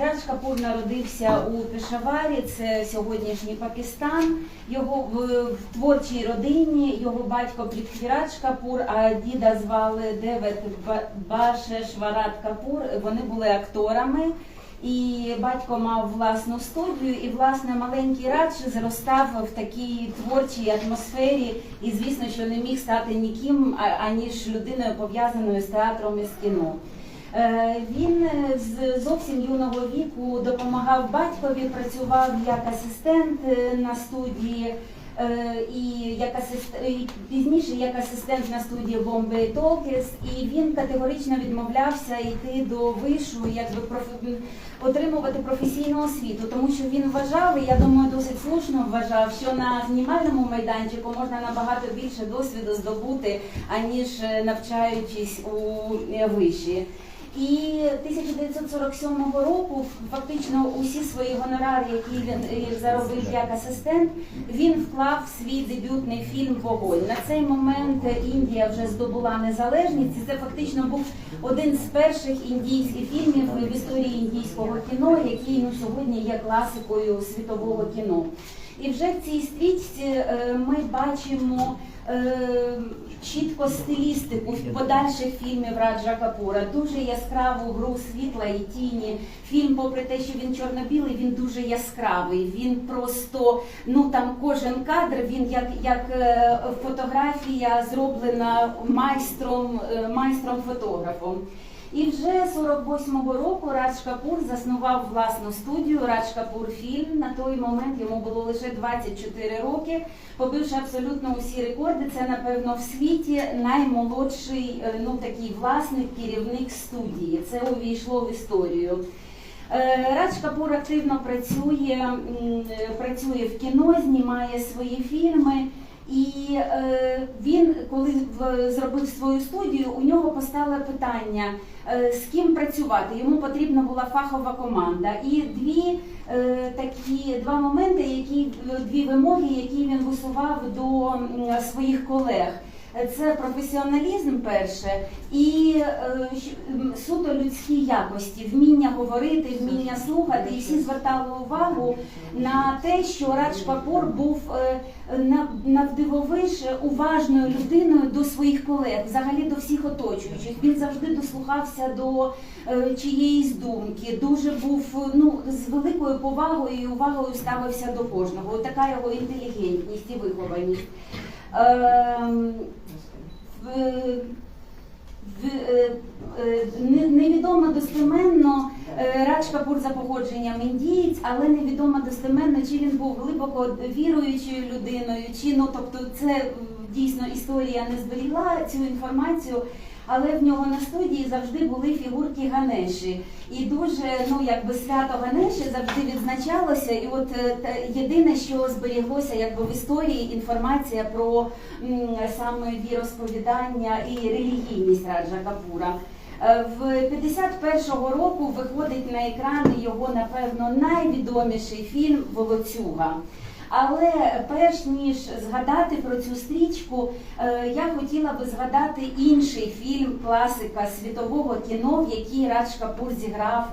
Радж Капур народився у Пешаварі, це сьогоднішній Пакистан. Його в, в творчій родині його батько Прithviрадж Капур, а діда звали Девет Ба- Башешварат Капур. Вони були акторами. І батько мав власну студію, і власне маленький Радж зростав в такій творчій атмосфері, і звісно, що не міг стати ніким, аніж людиною пов'язаною з театром і з кіно. Е, Він е, з зовсім юного віку допомагав батькові, працював як асистент е, на студії. І як асист... пізніше як асистент на студії Bombay Talkies, і він категорично відмовлявся йти до вишу, якби профі... отримувати професійну освіту, тому що він вважав, і я думаю, досить слушно вважав, що на знімальному майданчику можна набагато більше досвіду здобути, аніж навчаючись у виші. І 1947 року фактично усі свої гонорари, які він заробив як асистент, він вклав свій дебютний фільм Вогонь. На цей момент Індія вже здобула незалежність. і Це фактично був один з перших індійських фільмів в історії індійського кіно, який ну сьогодні є класикою світового кіно. І вже в цій стрічці е, ми бачимо е, чітко стилістику подальших фільмів Раджа Капура, дуже яскраву гру світла і тіні. Фільм, попри те, що він чорно-білий, він дуже яскравий. Він просто ну там кожен кадр, він як, як е, фотографія зроблена майстром, е, майстром фотографом. І вже 48-го року Радж Капур заснував власну студію Радж Капур Фільм. На той момент йому було лише 24 роки. Побивши абсолютно усі рекорди, це напевно в світі наймолодший е, ну такий власник, керівник студії. Це увійшло в історію. Е, Радж Капур активно працює, е, працює в кіно, знімає свої фільми. І е, він, коли в, зробив свою студію, у нього постало питання, е, з ким працювати. Йому потрібна була фахова команда. І дві е, такі два моменти, які дві вимоги, які він висував до е, своїх колег. Це професіоналізм перше і е, суто людські якості, вміння говорити, вміння слухати. І всі звертали увагу на те, що Радж Капур був е, навдивовиж уважною людиною до своїх колег, взагалі до всіх оточуючих. Він завжди дослухався до е, чиєїсь думки, дуже був е, ну з великою повагою і увагою ставився до кожного. Така його інтелігентність і вихованість. Ем, е, е, не- невідомо достеменно е, Радж Капур за походженням індієць, але невідомо достеменно, чи він був глибоко віруючою людиною, чи ну тобто це дійсно історія не зберігла цю інформацію. Але в нього на студії завжди були фігурки Ганеші, і дуже ну якби свято Ганеші завжди відзначалося. І от е, те- єдине, що зберіглося якби в історії, інформація про м, саме віросповідання і релігійність Раджа Капура. Е, В 51-го року виходить на екрани його, напевно, найвідоміший фільм Волоцюга. Але перш ніж згадати про цю стрічку, е, я хотіла би згадати інший фільм класика світового кіно, в який Радж Капур зіграв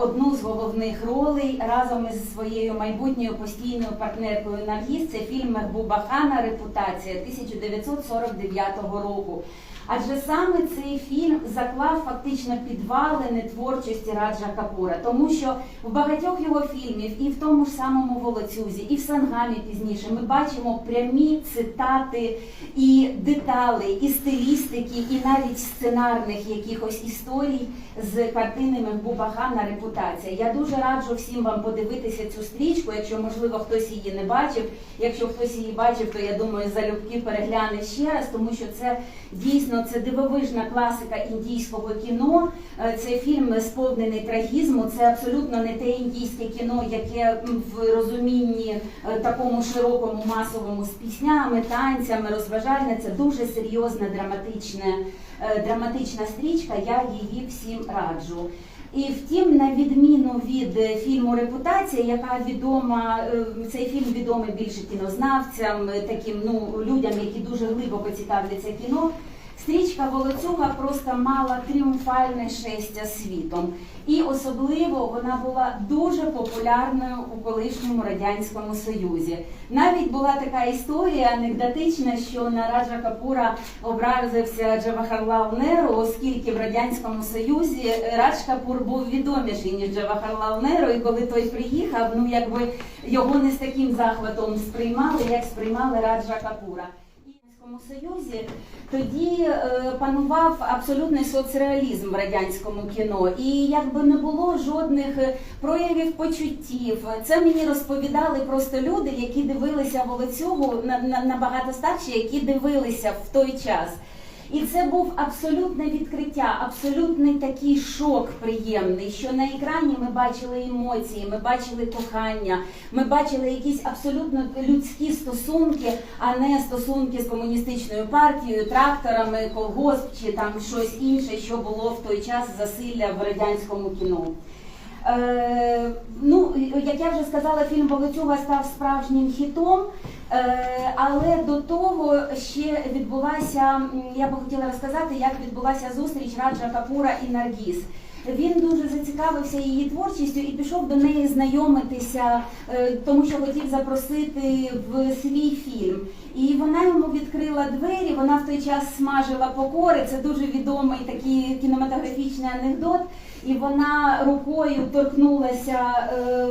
одну з головних ролей разом із своєю майбутньою постійною партнеркою Наргіз. Це фільм Мехбуба Хана Репутація 1949 року. Адже саме цей фільм заклав фактично підвалини творчості Раджа Капура, тому що в багатьох його фільмів, і в тому ж самому Волоцюзі, і в Сангамі пізніше ми бачимо прямі цитати і деталі, і стилістики, і навіть сценарних якихось історій з картини Мехбуба Хана Репутація. Я дуже раджу всім вам подивитися цю стрічку, якщо можливо хтось її не бачив. Якщо хтось її бачив, то я думаю, залюбки перегляне ще раз, тому що це дійсно це дивовижна класика індійського кіно. Е, Це фільм сповнений трагізму. Це абсолютно не те індійське кіно, яке в розумінні е, такому широкому масовому з піснями, танцями, розважальне. Це дуже серйозна драматична, е, драматична стрічка. Я її всім раджу. І втім, на відміну від е, фільму Репутація, яка відома, е, цей фільм відомий більше кінознавцям, е, таким ну людям, які дуже глибоко цікавляться кіно. Стрічка Волоцюга просто мала тріумфальне шестя світом. І особливо вона була дуже популярною у колишньому радянському союзі. Навіть була така історія анекдотична, що на Раджа Капура образився Джавахарлал Неру, оскільки в радянському союзі Радж Капур був відоміший ніж Джавахарлал Неру, і коли той приїхав, ну якби його не з таким захватом сприймали, як сприймали Раджа Капура. Радянському Союзі тоді е, панував абсолютний соцреалізм в радянському кіно, і якби не було жодних е, проявів почуттів. Це мені розповідали просто люди, які дивилися Волоцюгу на, на, набагато старші, які дивилися в той час. І це був абсолютне відкриття, абсолютний такий шок приємний, що на екрані ми бачили емоції, ми бачили кохання, ми бачили якісь абсолютно людські стосунки, а не стосунки з комуністичною партією, тракторами, колгосп чи там щось інше, що було в той час засилля в радянському кіно. Е, ну, як я вже сказала, фільм Волоцюга став справжнім хітом, е, але до того ще відбулася, я би хотіла розказати, як відбулася зустріч Раджа Капура і Наргіз. Він дуже зацікавився її творчістю і пішов до неї знайомитися, е, тому що хотів запросити в свій фільм. І вона йому відкрила двері. Вона в той час смажила покори. Це дуже відомий такий кінематографічний анекдот. І вона рукою торкнулася е,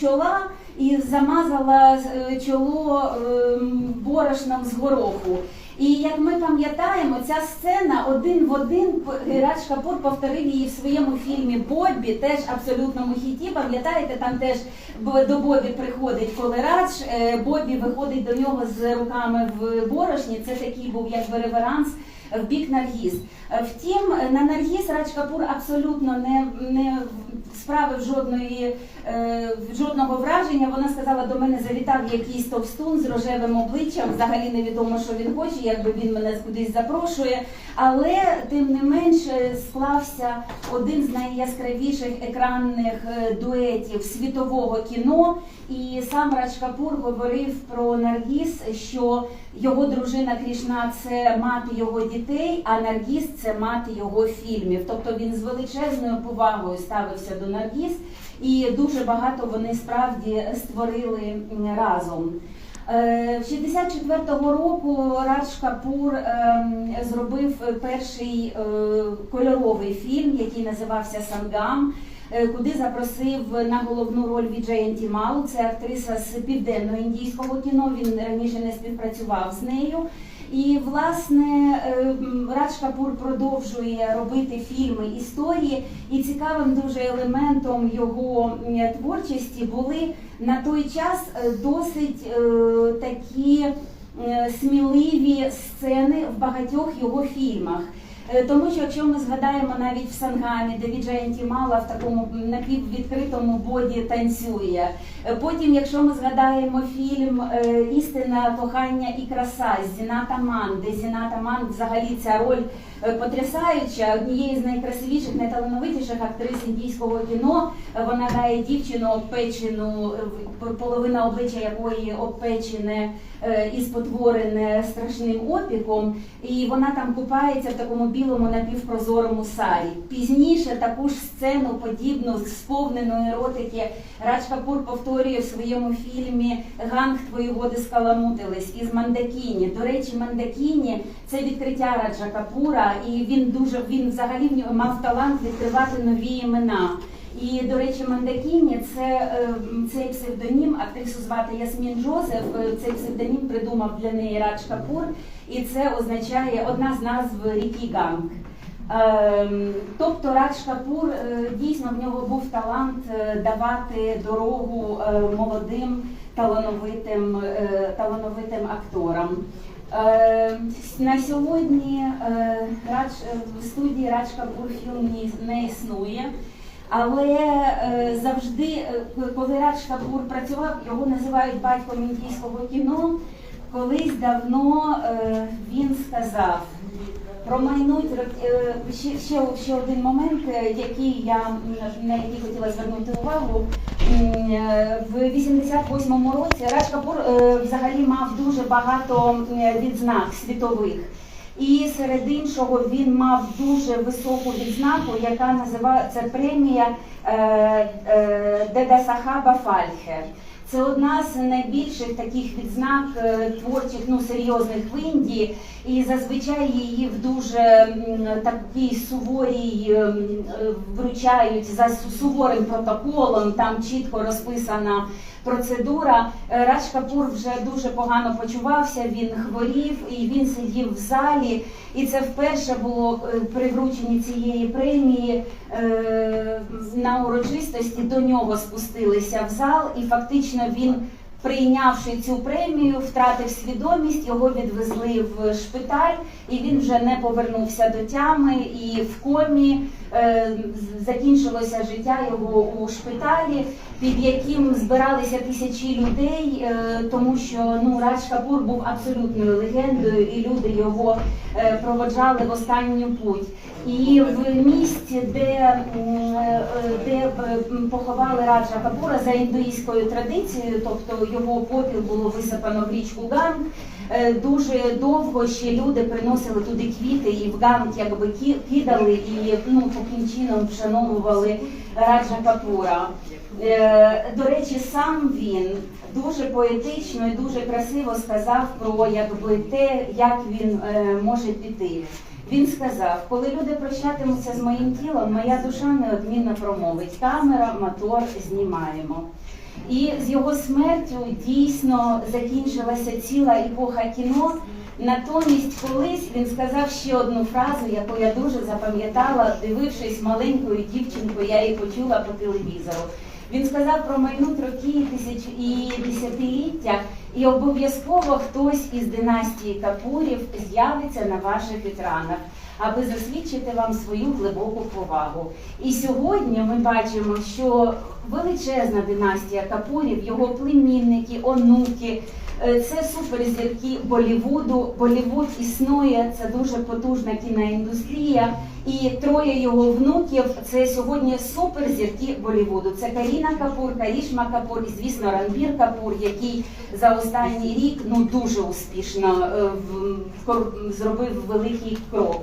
чола і замазала е, чоло е, борошном з гороху. І як ми пам'ятаємо, ця сцена один в один Радж Капур повторив її в своєму фільмі Боббі, теж абсолютному хіті. Пам'ятаєте, там теж до Бобі приходить коли Радж, е, Бобі виходить до нього з руками в борошні. Це такий був якби реверанс в бік Наргіз. Е, Втім, на Наргіз Радж Капур абсолютно не, не справив жодної е, жодного враження. Вона сказала, до мене завітав якийсь товстун з рожевим обличчям. Взагалі невідомо, що він хоче, якби він мене кудись запрошує. Але тим не менше склався один з найяскравіших екранних е, дуетів світового кіно. І сам Радж говорив про Наргіз, що його дружина Крішна це мати його дітей, а Наргіз це мати його фільмів. Тобто він з величезною повагою ставився до Наргіз, і дуже багато вони справді створили разом. Е, 64-го року Радж Капур ем, зробив перший е, кольоровий фільм, який називався Сангам, е, куди запросив на головну роль Віджеєнті Малу. Це актриса з південно-індійського кіно. Він раніше не співпрацював з нею. І власне е, Радж Капур продовжує робити фільми історії, і цікавим дуже елементом його творчості були на той час е, досить е, такі сміливі сцени в багатьох його фільмах. Е, Тому що якщо ми згадаємо навіть в Сангамі, де Віджей Тімала в такому напіввідкритому боді танцює. Е, Потім, якщо ми згадаємо фільм е, Істина, кохання і краса Зіната Ман, де Зіната Ман взагалі ця роль потрясаюча, однієї з найкрасивіших, найталановитіших актрис індійського кіно. Вона грає дівчину обпечену, половина обличчя якої обпечене і спотворене страшним опіком, і вона там купається в такому білому напівпрозорому сарі. Пізніше таку ж сцену, подібну, сповненої еротики, Радж Капур повторює в своєму фільмі Ганг твої води скаламутились із Мандакіні. До речі, Мандакіні це відкриття Раджа Капура, і він дуже він взагалі в мав талант відкривати нові імена. І, до речі, Мандакіні це е, цей псевдонім, актрису звати Ясмін Джозеф. е, Цей псевдонім придумав для неї Радж Капур, і це означає одна з назв ріки Ганг. Ем, Тобто Радж Капур е, дійсно в нього був талант давати дорогу молодим талановитим, талановитим акторам. Е, На сьогодні в студії Радж Капур фільм не існує. Але е, завжди, е, коли Радж Капур працював, його називають батьком індійського кіно. Колись давно е, він сказав, промайнуть рок- е, ще, ще, ще один момент, е, який я на який хотіла звернути увагу. Е, В 88-му році Радж Капур е, взагалі мав дуже багато відзнак світових. І серед іншого він мав дуже високу відзнаку, яка називається премія е, е, Деда Сахаба Фальхе. Це одна з найбільших таких відзнак е, творчих, ну серйозних в Індії, і зазвичай її в дуже такій суворій е, вручають за суворим протоколом. Там чітко розписана процедура. Е, Радж Капур вже дуже погано почувався. Він хворів і він сидів в залі. І це вперше було е, при врученні цієї премії е, на урочистості. До нього спустилися в зал, і фактично він. Прийнявши цю премію, втратив свідомість, його відвезли в шпиталь, і він вже не повернувся до тями. І в комі е, закінчилося життя його у шпиталі, під яким збиралися тисячі людей, е, тому що ну Радж Капур був абсолютною легендою, і люди його е, проводжали в останню путь. І в місті, де, е, де поховали Раджа Капура за індуїзькою традицією, тобто його попіл було висипано в річку Ганг. Е, Дуже довго ще люди приносили туди квіти і в Ганг якби ки- кидали і ну таким чином вшановували Раджа Капура. Е, До речі, сам він дуже поетично і дуже красиво сказав про якби те, як він е, може піти. Він сказав, коли люди прощатимуться з моїм тілом, моя душа неодмінно промовить. Камера, мотор, знімаємо. І з його смертю дійсно закінчилася ціла епоха кіно. Натомість колись він сказав ще одну фразу, яку я дуже запам'ятала, дивившись маленькою дівчинкою, я її почула по телевізору. Він сказав про майнуть роки тисяч і десятиліття, і обов'язково хтось із династії Капурів з'явиться на ваших екранах, аби засвідчити вам свою глибоку повагу. І сьогодні ми бачимо, що величезна династія Капурів, його племінники, онуки. е, Це суперзірки Болівуду. Болівуд існує, це дуже потужна кіноіндустрія. І троє його внуків це сьогодні суперзірки Болівуду. Це Каріна Капур, Карішма Капур і, звісно, Ранбір Капур, який за останній рік ну дуже успішно е, зробив великий крок.